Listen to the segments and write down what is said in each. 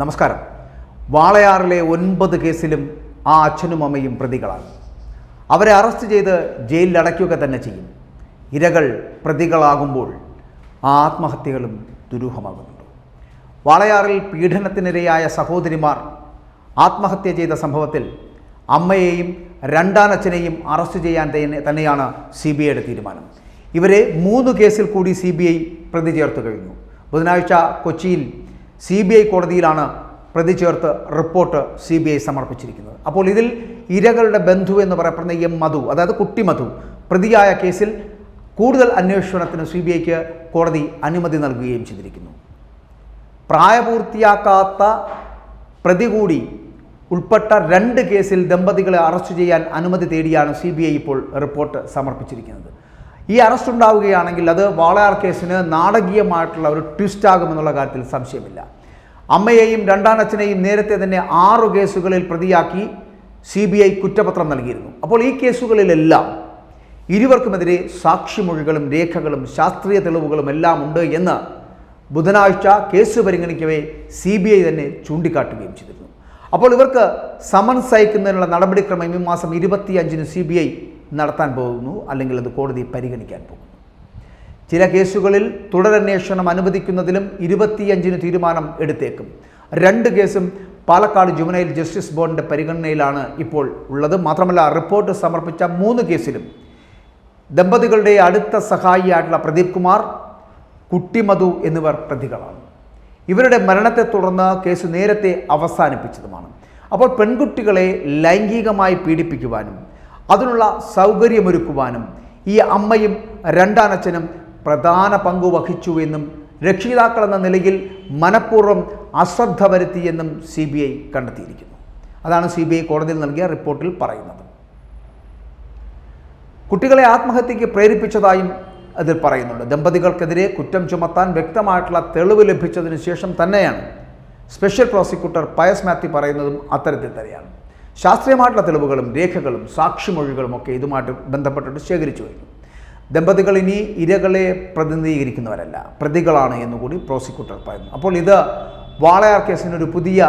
നമസ്കാരം. വാളയാറിലെ ഒൻപത് കേസിലും ആ അച്ഛനും അമ്മയും പ്രതികളാണ്. അവരെ അറസ്റ്റ് ചെയ്ത് ജയിലിൽ അടയ്ക്കുക തന്നെ ചെയ്യും. ഇരകൾ പ്രതികളാകുമ്പോൾ ആ ആത്മഹത്യകളും ദുരൂഹമാകുന്നുണ്ട്. വാളയാറിൽ പീഡനത്തിനിരയായ സഹോദരിമാർ ആത്മഹത്യ ചെയ്ത സംഭവത്തിൽ അമ്മയെയും രണ്ടാനച്ഛനെയും അറസ്റ്റ് ചെയ്യാൻ തന്നെയാണ് സി ബി ഐയുടെ തീരുമാനം. ഇവരെ മൂന്ന് കേസിൽ കൂടി സി ബി ഐ പ്രതി ചേർത്ത് കഴിഞ്ഞു. ബുധനാഴ്ച കൊച്ചിയിൽ സി ബി ഐ കോടതിയിലാണ് പ്രതി ചേർത്ത് റിപ്പോർട്ട് സി ബി ഐ സമർപ്പിച്ചിരിക്കുന്നത്. അപ്പോൾ ഇതിൽ ഇരകളുടെ ബന്ധു എന്ന് പറയപ്പെടുന്ന എം മധു അതായത് കുട്ടി മധു പ്രതിയായ കേസിൽ കൂടുതൽ അന്വേഷണത്തിന് സി ബി ഐക്ക് കോടതി അനുമതി നൽകുകയും ചെയ്തിരിക്കുന്നു. പ്രായപൂർത്തിയാക്കാത്ത പ്രതി കൂടി ഉൾപ്പെട്ട രണ്ട് കേസിൽ ദമ്പതികളെ അറസ്റ്റ് ചെയ്യാൻ അനുമതി തേടിയാണ് സി ഇപ്പോൾ റിപ്പോർട്ട് സമർപ്പിച്ചിരിക്കുന്നത്. ഈ അറസ്റ്റ് ഉണ്ടാവുകയാണെങ്കിൽ അത് വാളയാർ കേസിന് നാടകീയമായിട്ടുള്ള ഒരു ട്വിസ്റ്റ് ആകുമെന്നുള്ള കാര്യത്തിൽ സംശയമില്ല. അമ്മയെയും രണ്ടാനച്ഛനെയും നേരത്തെ തന്നെ ആറു കേസുകളിൽ പ്രതിയാക്കി സി ബി ഐ കുറ്റപത്രം നൽകിയിരുന്നു. അപ്പോൾ ഈ കേസുകളിലെല്ലാം ഇരുവർക്കുമെതിരെ സാക്ഷിമൊഴികളും രേഖകളും ശാസ്ത്രീയ തെളിവുകളും എല്ലാം ഉണ്ട് എന്ന് ബുധനാഴ്ച കേസ് പരിഗണിക്കവേ സി ബി ഐ തന്നെ ചൂണ്ടിക്കാട്ടുകയും ചെയ്തിരുന്നു. അപ്പോൾ ഇവർക്ക് സമൻസ് അയക്കുന്നതിനുള്ള നടപടിക്രമം ഈ മാസം ഇരുപത്തിയഞ്ചിന് സി ബി ഐ നടത്താൻ പോകുന്നു അല്ലെങ്കിൽ അത് കോടതി പരിഗണിക്കാൻ പോകുന്നു. ചില കേസുകളിൽ തുടരന്വേഷണം അനുവദിക്കുന്നതിലും ഇരുപത്തിയഞ്ചിന് തീരുമാനം എടുത്തേക്കും. രണ്ട് കേസും പാലക്കാട് ജുവനൈൽ ജസ്റ്റിസ് ബോർഡിന്റെ പരിഗണനയിലാണ് ഇപ്പോൾ ഉള്ളത്. മാത്രമല്ല റിപ്പോർട്ട് സമർപ്പിച്ച മൂന്ന് കേസിലും ദമ്പതികളുടെ അടുത്ത സഹായിയായിട്ടുള്ള പ്രദീപ് കുമാർ കുട്ടിമധു എന്നിവർ പ്രതികളാണ്. ഇവരുടെ മരണത്തെ തുടർന്ന് കേസ് നേരത്തെ അവസാനിപ്പിച്ചതുമാണ്. അപ്പോൾ പെൺകുട്ടികളെ ലൈംഗികമായി പീഡിപ്പിക്കുവാനും അതിനുള്ള സൗകര്യമൊരുക്കുവാനും ഈ അമ്മയും രണ്ടാനച്ഛനും പ്രധാന പങ്കു വഹിച്ചു എന്നും രക്ഷിതാക്കൾ എന്ന നിലയിൽ മനഃപൂർവം അശ്രദ്ധ വരുത്തിയെന്നും സി ബി ഐ കണ്ടെത്തിയിരിക്കുന്നു. അതാണ് സി ബി ഐ കോടതിയിൽ നൽകിയ റിപ്പോർട്ടിൽ പറയുന്നത്. കുട്ടികളെ ആത്മഹത്യയ്ക്ക് പ്രേരിപ്പിച്ചതായും അതിൽ പറയുന്നുണ്ട്. ദമ്പതികൾക്കെതിരെ കുറ്റം ചുമത്താൻ വ്യക്തമായിട്ടുള്ള തെളിവ് ലഭിച്ചതിന് ശേഷം തന്നെയാണ് സ്പെഷ്യൽ പ്രോസിക്യൂട്ടർ പയസ് മാത്യു പറയുന്നതും അത്തരത്തിൽ തന്നെയാണ്. ശാസ്ത്രീയമായിട്ടുള്ള തെളിവുകളും രേഖകളും സാക്ഷിമൊഴികളും ഒക്കെ ഇതുമായിട്ട് ബന്ധപ്പെട്ടിട്ട് ശേഖരിച്ചു കഴിഞ്ഞു. ദമ്പതികൾ ഇനി ഇരകളെ പ്രതിനിധീകരിക്കുന്നവരല്ല. പ്രതികളാണ് എന്നുകൂടി പ്രോസിക്യൂട്ടർ പറയുന്നു. അപ്പോൾ ഇത് വാളയാർ ഒരു പുതിയ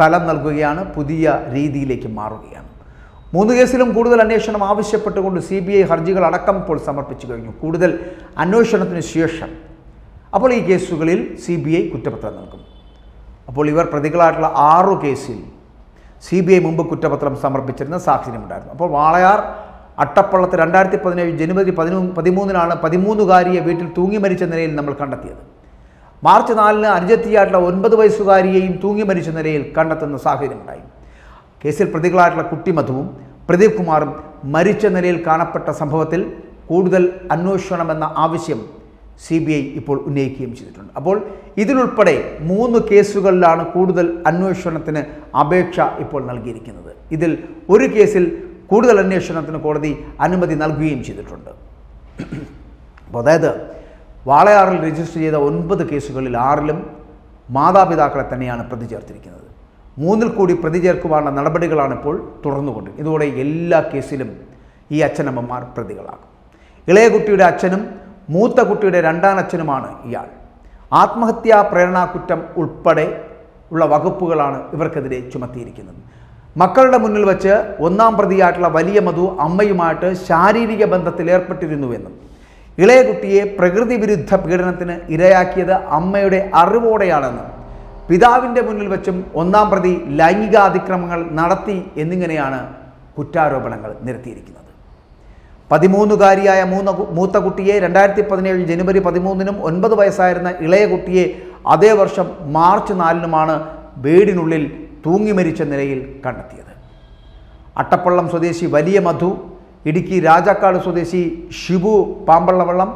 തലം നൽകുകയാണ് പുതിയ രീതിയിലേക്ക് മാറുകയാണ്. മൂന്ന് കേസിലും കൂടുതൽ അന്വേഷണം ആവശ്യപ്പെട്ടുകൊണ്ട് സി ബി ഐ ഹർജികൾ അടക്കം ഇപ്പോൾ സമർപ്പിച്ചു കഴിഞ്ഞു. കൂടുതൽ അന്വേഷണത്തിന് ശേഷം അപ്പോൾ ഈ കേസുകളിൽ സി ബി ഐ കുറ്റപത്രം നൽകും. അപ്പോൾ ഇവർ പ്രതികളായിട്ടുള്ള ആറു കേസിൽ സി ബി ഐ മുമ്പ് കുറ്റപത്രം സമർപ്പിച്ചിരുന്ന സാഹചര്യമുണ്ടായിരുന്നു. അപ്പോൾ വാളയാർ അട്ടപ്പള്ളത്ത് രണ്ടായിരത്തി പതിനേഴ് ജനുവരി പതിനൂ പതിമൂന്നിനാണ് പതിമൂന്നുകാരിയെ വീട്ടിൽ തൂങ്ങി മരിച്ച നിലയിൽ നമ്മൾ കണ്ടെത്തിയത്. മാർച്ച് നാലിന് അനുജത്തിയായിട്ടുള്ള ഒൻപത് വയസ്സുകാരിയെയും തൂങ്ങി മരിച്ച നിലയിൽ കണ്ടെത്തുന്ന സാഹചര്യമുണ്ടായി. കേസിൽ പ്രതികളായിട്ടുള്ള കുട്ടി മധുവും പ്രദീപ് കുമാറും മരിച്ച നിലയിൽ കാണപ്പെട്ട സംഭവത്തിൽ കൂടുതൽ അന്വേഷണമെന്ന ആവശ്യം സി ബി ഐ ഇപ്പോൾ ഉന്നയിക്കുകയും ചെയ്തിട്ടുണ്ട്. അപ്പോൾ ഇതിലുൾപ്പെടെ മൂന്ന് കേസുകളിലാണ് കൂടുതൽ അന്വേഷണത്തിന് അപേക്ഷ ഇപ്പോൾ നൽകിയിരിക്കുന്നത്. ഇതിൽ ഒരു കേസിൽ കൂടുതൽ അന്വേഷണത്തിന് കോടതി അനുമതി നൽകുകയും ചെയ്തിട്ടുണ്ട്. അപ്പോൾ അതായത് വാളയാറിൽ രജിസ്റ്റർ ചെയ്ത ഒൻപത് കേസുകളിൽ ആറിലും മാതാപിതാക്കളെ തന്നെയാണ് പ്രതി ചേർത്തിരിക്കുന്നത്. മൂന്നിൽ കൂടി പ്രതി ചേർക്കുവാനുള്ള നടപടികളാണ് ഇപ്പോൾ തുടർന്നുകൊണ്ട് ഇതോടെ എല്ലാ കേസിലും ഈ അച്ഛനമ്മമാർ പ്രതികളാകും. ഇളയ കുട്ടിയുടെ അച്ഛനും മൂത്ത കുട്ടിയുടെ രണ്ടാനച്ഛനുമാണ് ഇയാൾ. ആത്മഹത്യാ പ്രേരണാ കുറ്റം ഉൾപ്പെടെ ഉള്ള വകുപ്പുകളാണ് ഇവർക്കെതിരെ ചുമത്തിയിരിക്കുന്നത്. മക്കളുടെ മുന്നിൽ വച്ച് ഒന്നാം പ്രതിയായിട്ടുള്ള വലിയ മധു അമ്മയുമായിട്ട് ശാരീരിക ബന്ധത്തിൽ ഏർപ്പെട്ടിരുന്നുവെന്നും ഇളയ കുട്ടിയെ പ്രകൃതി വിരുദ്ധ പീഡനത്തിന് ഇരയാക്കിയത് അമ്മയുടെ അറിവോടെയാണെന്നും പിതാവിന്റെ മുന്നിൽ വച്ചും ഒന്നാം പ്രതി ലൈംഗികാതിക്രമങ്ങൾ നടത്തി എന്നിങ്ങനെയാണ് കുറ്റാരോപണങ്ങൾ നിരത്തിയിരിക്കുന്നത്. പതിമൂന്നുകാരിയായ മൂന്ന മൂത്ത കുട്ടിയെ രണ്ടായിരത്തി പതിനേഴ് ജനുവരി പതിമൂന്നിനും ഒൻപത് വയസ്സായിരുന്ന ഇളയ കുട്ടിയെ അതേ വർഷം മാർച്ച് നാലിനുമാണ് വീടിനുള്ളിൽ തൂങ്ങി മരിച്ച നിലയിൽ കണ്ടെത്തിയത്. അട്ടപ്പള്ളം സ്വദേശി വലിയ മധു ഇടുക്കി രാജാക്കാട് സ്വദേശി ഷിബു പാമ്പള്ളവള്ളം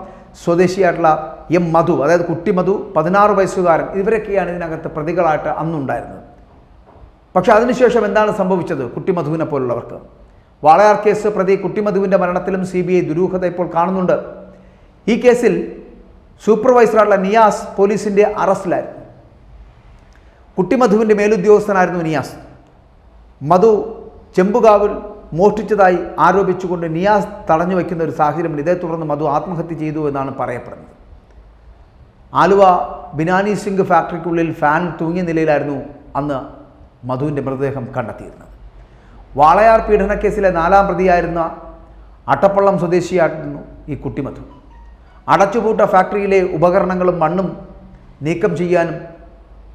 സ്വദേശിയായിട്ടുള്ള എം മധു അതായത് കുട്ടി മധു പതിനാറ് വയസ്സുകാരൻ ഇവരൊക്കെയാണ് ഇതിനകത്ത് പ്രതികളായിട്ട് അന്നുണ്ടായിരുന്നത്. പക്ഷേ അതിനുശേഷം എന്താണ് സംഭവിച്ചത് കുട്ടി മധുവിനെ പോലുള്ളവർക്ക്? വാളയാർ കേസ് പ്രതി കുട്ടിമധുവിന്റെ മരണത്തിലും സി ബി ഐ ദുരൂഹത ഇപ്പോൾ കാണുന്നുണ്ട്. ഈ കേസിൽ സൂപ്പർവൈസറായിട്ടുള്ള നിയാസ് പോലീസിന്റെ അറസ്റ്റിലായിരുന്നു. കുട്ടിമധുവിന്റെ മേലുദ്യോഗസ്ഥനായിരുന്നു നിയാസ്. മധു ചെമ്പുകാവിൽ മോഷ്ടിച്ചതായി ആരോപിച്ചുകൊണ്ട് നിയാസ് തടഞ്ഞു വയ്ക്കുന്ന ഒരു സാഹചര്യം ഇതേ തുടർന്ന് മധു ആത്മഹത്യ ചെയ്തു എന്നാണ് പറയപ്പെടുന്നത്. ആലുവ ബിനാനി സിംഗ് ഫാക്ടറിക്കുള്ളിൽ ഫാൻ തൂങ്ങിയ നിലയിലായിരുന്നു അന്ന് മധുവിന്റെ മൃതദേഹം കണ്ടെത്തിയിരുന്നത്. വാളയാർ പീഡനക്കേസിലെ നാലാം പ്രതിയായിരുന്ന അട്ടപ്പള്ളം സ്വദേശിയായിരുന്നു ഈ കുട്ടിമധു. അടച്ചുപൂട്ട ഫാക്ടറിയിലെ ഉപകരണങ്ങളും മണ്ണും നീക്കം ചെയ്യാനും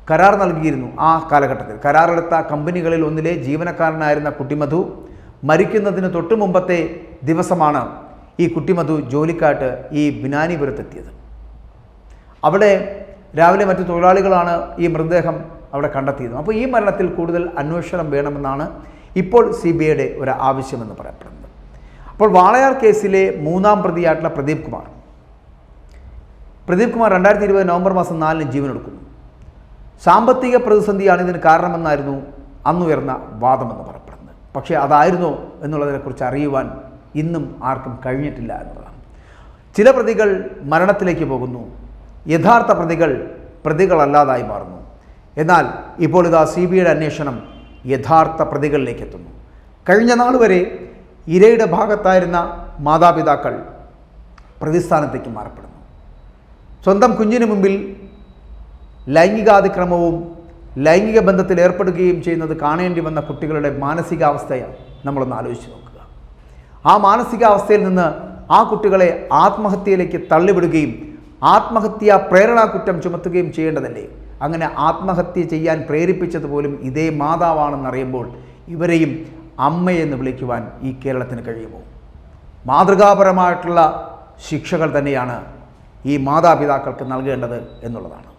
കരാർ നൽകിയിരുന്നു ആ കാലഘട്ടത്തിൽ. കരാറെടുത്ത കമ്പനികളിൽ ഒന്നിലെ ജീവനക്കാരനായിരുന്ന കുട്ടിമധു മരിക്കുന്നതിന് തൊട്ടു മുമ്പത്തെ ദിവസമാണ് ഈ കുട്ടിമധു ജോലിക്കായിട്ട് ഈ ബിനാനിപുരത്തെത്തിയത് അവിടെ രാവിലെ മറ്റു തൊഴിലാളികളാണ് ഈ മൃതദേഹം അവിടെ കണ്ടെത്തിയത്. അപ്പോൾ ഈ മരണത്തിൽ കൂടുതൽ അന്വേഷണം വേണമെന്നാണ് ഇപ്പോൾ സി ബി ഐയുടെ ഒരു ആവശ്യമെന്ന് പറയപ്പെടുന്നത് അപ്പോൾ വാളയാർ കേസിലെ മൂന്നാം പ്രതിയായിട്ടുള്ള പ്രദീപ് കുമാർ. പ്രദീപ് കുമാർ രണ്ടായിരത്തി ഇരുപത് നവംബർ മാസം നാലിന് ജീവനെടുക്കുന്നു. സാമ്പത്തിക പ്രതിസന്ധിയാണ് ഇതിന് കാരണമെന്നായിരുന്നു അന്നുയർന്ന വാദമെന്ന് പറയപ്പെടുന്നത്. പക്ഷേ അതായിരുന്നോ എന്നുള്ളതിനെക്കുറിച്ച് അറിയുവാൻ ഇന്നും ആർക്കും കഴിഞ്ഞിട്ടില്ല എന്നുള്ളതാണ് ചില പ്രതികൾ മരണത്തിലേക്ക് പോകുന്നു. യഥാർത്ഥ പ്രതികൾ പ്രതികളല്ലാതായി മാറുന്നു. എന്നാൽ ഇപ്പോൾ ഇതാ സി ബി ഐയുടെ അന്വേഷണം യഥാർത്ഥ പ്രതികളിലേക്ക് എത്തുന്നു കഴിഞ്ഞ നാൾ വരെ ഇരയുടെ ഭാഗത്തായിരുന്ന മാതാപിതാക്കൾ പ്രതിസ്ഥാനത്തേക്ക് മാറപ്പെടുന്നു. സ്വന്തം കുഞ്ഞിന് മുമ്പിൽ ലൈംഗികാതിക്രമവും ലൈംഗിക ബന്ധത്തിൽ ഏർപ്പെടുകയും ചെയ്യുന്നത് കാണേണ്ടി വന്ന കുട്ടികളുടെ മാനസികാവസ്ഥയെ നമ്മളൊന്ന് ആലോചിച്ച് നോക്കുക. ആ മാനസികാവസ്ഥയിൽ നിന്ന് ആ കുട്ടികളെ ആത്മഹത്യയിലേക്ക് തള്ളിവിടുകയും ആത്മഹത്യാ പ്രേരണാ കുറ്റം ചുമത്തുകയും ചെയ്യേണ്ടതല്ലേ? അങ്ങനെ ആത്മഹത്യ ചെയ്യാൻ പ്രേരിപ്പിച്ചത് പോലും ഇതേ മാതാവാണെന്നറിയുമ്പോൾ ഇവരെയും അമ്മയെന്ന് വിളിക്കുവാൻ ഈ കേരളത്തിന് കഴിയുമോ? മാതൃകാപരമായിട്ടുള്ള ശിക്ഷകൾ തന്നെയാണ് ഈ മാതാപിതാക്കൾക്ക് നൽകേണ്ടത് എന്നുള്ളതാണ്.